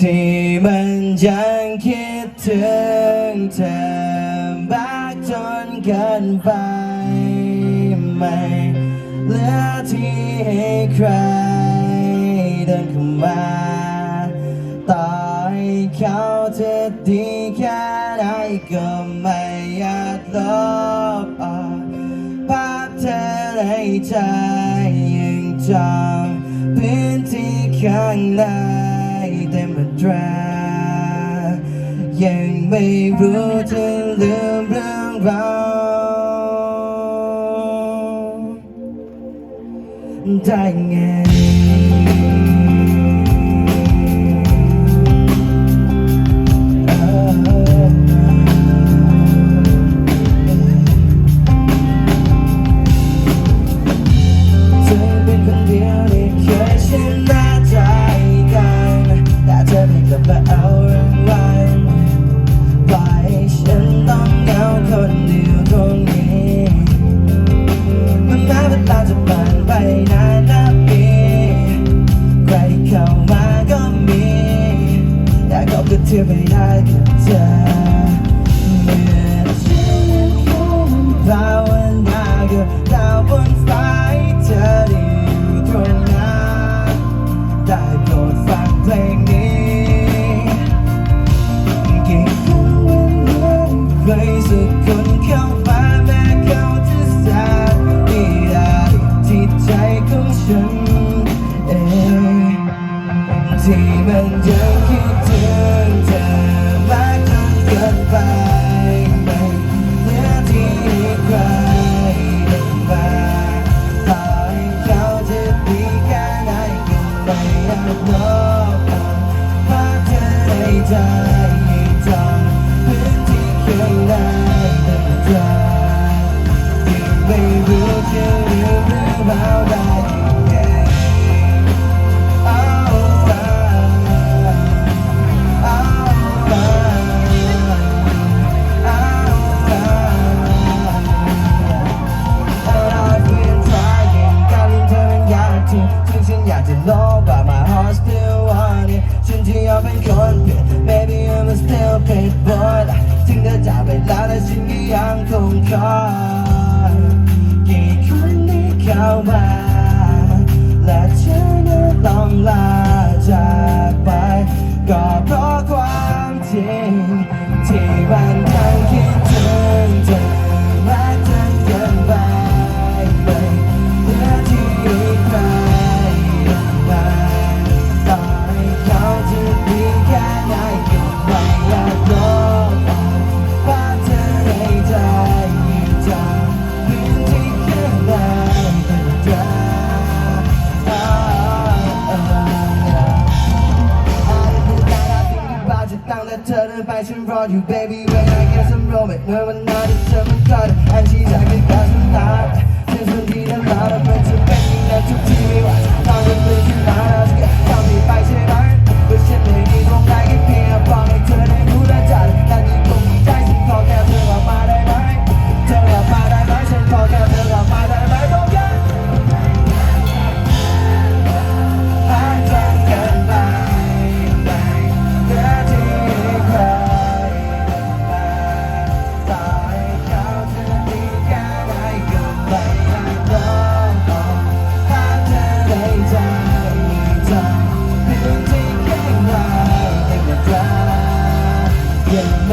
ที่มันยังคิดถึงเธอบากจนเกินไปไม่เหลือที่ให้ใครเดินเข้ามาต่อให้เขาจะดีแค่ไหนก็ไม่อยากลบออกภาพเธอในใจยังจองพื้นที่ข้างใน them a try Yang mây vô trên lương lương vào. Đại ngàn die. ถึงยังคงคอยกี่ครั้งที่เข้ามา และเธอนั้นต้องลาจากไป ก็เพราะความจริงที่บันครั้ง เธอเดินไปฉันรออยู่ baby when I get some romance เมื่อวันนั้นเธอมันกอดอันที่ใจก็กระสุนตา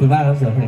回报到社会